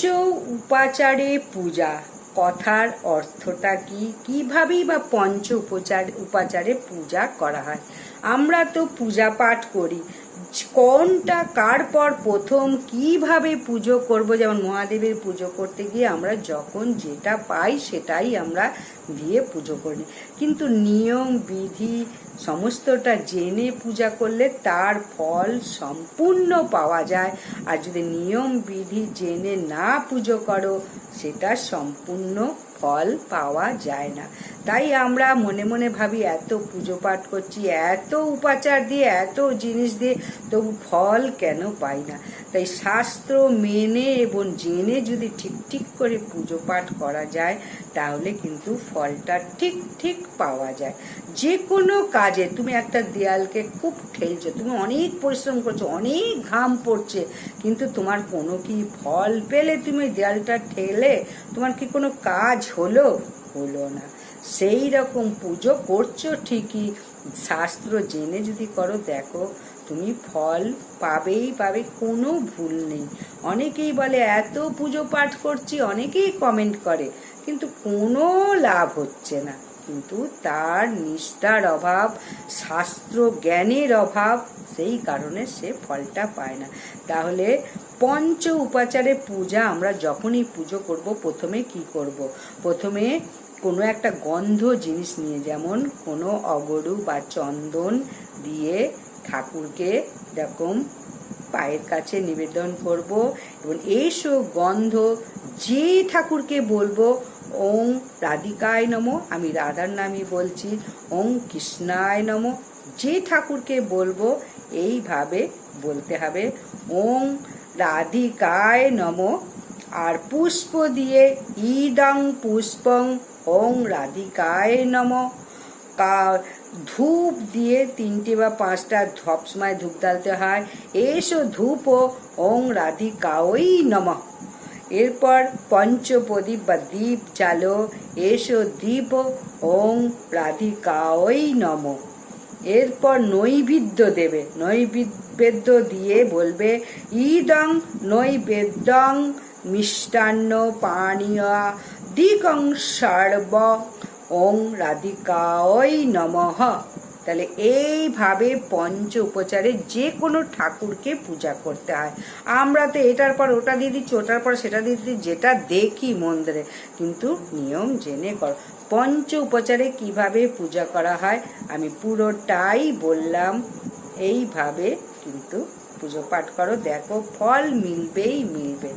পঞ্চ উপাচারে পূজা। কথার অর্থটা কি? কিভাবেই বা পঞ্চ উপচার উপাচারে পূজা করা হয়? আমরা তো পূজা পাঠ করি। কোনটা, কার পর প্রথম, কীভাবে পুজো করব? যেমন মহাদেবের পুজো করতে গিয়ে আমরা যখন যেটা পাই সেটাই আমরা দিয়ে পুজো করি কিন্তু নিয়ম, বিধি সমস্তটা জেনে পূজা করলে তার ফল সম্পূর্ণ পাওয়া যায়। আর যদি নিয়ম, বিধি জেনে না পুজো করো, সেটা সম্পূর্ণ ফল পাওয়া যায় না। তাই আমরা মনে মনে ভাবি, এত পুজো পাঠ করছি, এত উপাচার দিয়ে, এত জিনিস দিয়ে, তবু ফল কেন পাই না? তাই শাস্ত্র মেনে এবং জেনে যদি ঠিক ঠিক করে পুজো পাঠ করা যায়, তাহলে কিন্তু ফলটা ঠিক ঠিক পাওয়া যায়। যে কোনো কাজে তুমি একটা দেয়ালকে খুব ঠেলছো, তুমি অনেক পরিশ্রম করছ, অনেক ঘাম পড়ছে, কিন্তু তোমার কোনো কি ফল পেলে তুমি দেয়ালটা ঠেলে? তোমার কি কোনো কাজ হলো? হলো না। সেই রকম পুজো করছ ঠিকই। শাস্ত্র জেনে যদি করো, দেখো তুমি ফল পাবেই পাবে, কোনো ভুল নেই। অনেকেই বলে, এত পুজো পাঠ করছি, অনেকেই কমেন্ট করে, কিন্তু কোনো লাভ হচ্ছে না। কিন্তু তার নিষ্ঠার অভাব শাস্ত্র জ্ঞানের অভাব, সেই কারণে সে ফলটা পায় না। তাহলে পঞ্চ উপাচারে পূজা, আমরা যখনই পুজো করব, প্রথমে কি করব? প্রথমে কোনো একটা গন্ধ জিনিস নিয়ে, যেমন কোনো অগরু বা চন্দন দিয়ে ঠাকুরকে এরকম পায়ের কাছে নিবেদন করব এবং এইসব গন্ধ, যে ঠাকুরকে বলব, ওং রাধিকায় নম, আমি রাধার নামই বলছি, ওং কৃষ্ণায় নম, যে ঠাকুরকে বলব, এইভাবে বলতে হবে, ওং রাধিকায় নম, আর পুষ্প দিয়ে ইদং পুষ্পং, ওং রাধিকায় নম ধূপ দিয়ে তিনটে বা পাঁচটা ধপ সময় ধূপ ডালতে হয়। এসো ধূপ ও ওং রাধিকাওই নম। এরপর পঞ্চপ্রদীপ বা দ্বীপ চালো এসো দ্বীপ ওং রাধিকাওই নম। এরপর নৈবেদ্য দেবে। নৈবেদ্য দিয়ে বলবে ইদং নৈবেদ্যং মিষ্টান্ন পানীয়, দিগং সর্ব ওং রাধিকায় নমঃ। তাহলে এইভাবে পঞ্চ উপচারে যে কোনো ঠাকুরকে পূজা করতে হয়। আমরা তো এটার পর ওটা দিয়ে দিচ্ছি, ওটার পর সেটা দিয়ে দিচ্ছি, যেটা দেখি মন্দিরে কিন্তু নিয়ম জেনে কর, পঞ্চ উপচারে কীভাবে পূজা করা হয়, আমি পুরোটাই বললাম। এইভাবে কিন্তু পুজো পাঠ করো, দেখো, ফল মিলবেই মিলবে।